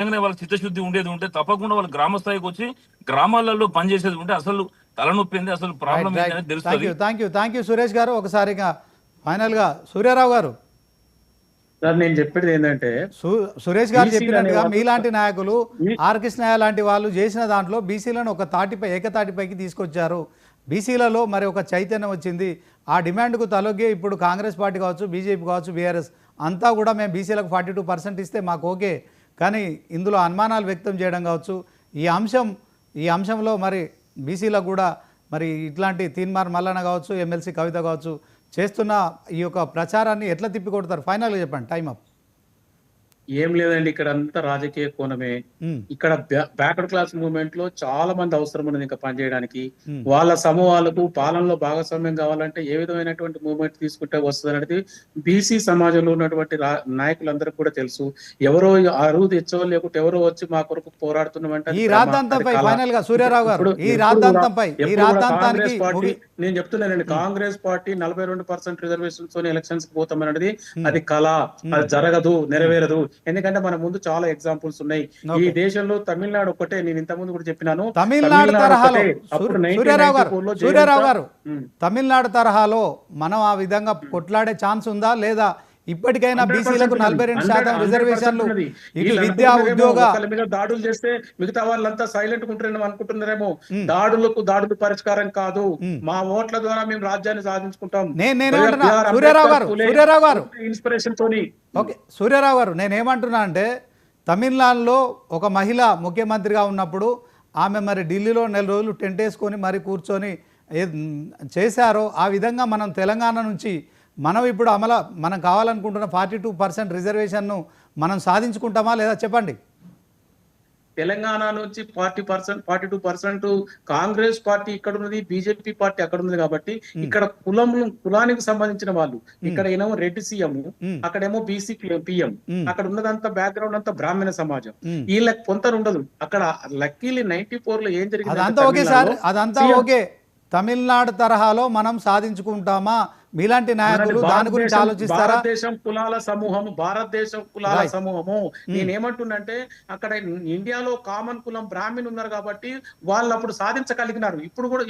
నిజంగానే వాళ్ళ చిత్తశుద్ధి ఉండేది ఉంటే తప్పకుండా వాళ్ళు గ్రామ స్థాయికి వచ్చి గ్రామాలలో పనిచేసేది ఉంటే అసలు తలనొప్పి ఏంది అసలు ప్రాబ్లం తెలుస్తుంది. You thank you thank you Suresh garu. ఒకసారిగా ఫైనల్గా సూర్యారావు గారు. సార్ నేను చెప్పేది ఏంటంటే సురేష్ గారు చెప్పినట్టుగా మీలాంటి నాయకులు ఆర్ కృష్ణయ్య లాంటి వాళ్ళు చేసిన దాంట్లో బీసీలను ఒక తాటిపై ఏకతాటిపైకి తీసుకొచ్చారు. బీసీలలో మరి ఒక చైతన్యం వచ్చింది. ఆ డిమాండ్కు తలొగ్గి ఇప్పుడు కాంగ్రెస్ పార్టీ కావచ్చు బీజేపీ కావచ్చు బీఆర్ఎస్ అంతా కూడా మేము బీసీలకు ఫార్టీ టూ పర్సెంట్ ఇస్తే మాకు ఓకే. కానీ ఇందులో అనుమానాలు వ్యక్తం చేయడం కావచ్చు. ఈ అంశం ఈ అంశంలో మరి బీసీలకు కూడా మరి ఇట్లాంటి తీన్మార్ మల్లన కావచ్చు ఎమ్మెల్సీ కవిత కావచ్చు చేస్తున్న ఈ యొక్క ప్రచారాన్ని ఎట్లా తిప్పికొడతారు? ఫైనల్గా చెప్పండి టైం అప్ ఏం లేదండి ఇక్కడ అంతా రాజకీయ కోణమే. ఇక్కడ బ్యాక్వర్డ్ క్లాస్ మూవ్మెంట్లో చాలా మంది అవసరం ఉన్నది ఇంకా పనిచేయడానికి. వాళ్ళ సమూహాలకు పాలనలో భాగస్వామ్యం కావాలంటే ఏ విధమైనటువంటి మూవ్మెంట్ తీసుకుంటే వస్తుంది అనేది బీసీ సమాజంలో ఉన్నటువంటి రా- నాయకులందరికీ కూడా తెలుసు. ఎవరో అరువు తెచ్చో లేకుంటే ఎవరో వచ్చి మా కొరకు పోరాడుతున్నామంటే ఈ అది రాద్ధాంతంపై కళ. ఫైనల్గా సూర్యారావు గారు ఇప్పుడు- ఈ ఎప్పుడు రాద్ధాంతంపై కూడా- ఈ ఎప్పుడు కూడా రాద్ధాంతానికి కాంగ్రెస్ పార్టీ ముగి- నేను చెప్తున్నానండి కాంగ్రెస్ పార్టీ నలభై రెండు పర్సెంట్ రిజర్వేషన్ తోని ఎలక్షన్స్ పోతామన్నది అది కళ. అది జరగదు నెరవేరదు. ఎందుకంటే మన ముందు చాలా ఎగ్జాంపుల్స్ ఉన్నాయి ఈ. దేశంలో తమిళనాడు ఒక్కటే నేను ఇంత ముందు కూడా చెప్పినాను తమిళనాడు తరహాలో ఒక్కటే. అప్పుడు సూర్య- 1994 సూర్యారావు గారు సూర్యారావు గారు. తమిళనాడు తరహాలో మనం ఆ విధంగా కొట్లాడే ఛాన్స్ ఉందా లేదా ఇప్పటికైనా 100% బీసీలకు. నలభై రెండు శాతం 100% రిజర్వేషన్లు. ఇటు విద్య ఉద్యోగ మీద దాడులు చేస్తే మిగతా వాళ్ళంతా సైలెంట్ ఉంటున్నారేమో అనుకుంటున్నారేమో దాడులకు దాడులు పరిష్కారం కాదు మా ఓట్ల ద్వారా మేము రాజ్యాన్ని సాధించుకుంటాం నేను- నేనేమంటున్నా, సూర్యారావు గారు, సూర్యారావు గారు. ఇన్స్పిరేషన్ తోని ఓకే సూర్యారావు గారు నేనేమంటున్నా అంటే తమిళనాడులో ఒక మహిళ ముఖ్యమంత్రిగా ఉన్నప్పుడు ఆమె మరి ఢిల్లీలో నెల రోజులు టెంట్ వేసుకొని మరి కూర్చొని చేశారో ఆ విధంగా మనం తెలంగాణ నుంచి మనం ఇప్పుడు అమల మనం కావాలనుకుంటున్న ఫార్టీ టూ పర్సెంట్ రిజర్వేషన్ను మనం సాధించుకుంటామా లేదా చెప్పండి. తెలంగాణ నుంచి forty percent forty two percent Congress party ఇక్కడ ఉన్నది బీజేపీ పార్టీ అక్కడ ఉంది కాబట్టి ఇక్కడ కులం కులానికి సంబంధించిన వాళ్ళు. ఇక్కడ ఏమో రెడ్డి సీఎం. అక్కడేమో బీసీ పిఎం. అక్కడ ఉన్నదంతా బ్యాక్గ్రౌండ్ అంతా బ్రాహ్మణ సమాజం. వీళ్ళకి పొంతన ఉండదు. అక్కడ లక్కీలీ నైన్టీ ఫోర్లో ఏం జరిగింది అదంతా ఓకే సార్ అదంతా ఓకే. తమిళనాడు తరహాలో మనం సాధించుకుంటామా? మీలాంటి నాయకులు దాని గురించి ఆలోచిస్తారా? భారతదేశం కులాల సమూహము భారతదేశం కులాల. సమూహము. నేనేమంటున్నంటే అక్కడ ఇండియాలో కామన్ కులం బ్రాహ్మణ్ ఉన్నారు కాబట్టి వాళ్ళు అప్పుడు సాధించగలిగినారు. ఇప్పుడు కూడా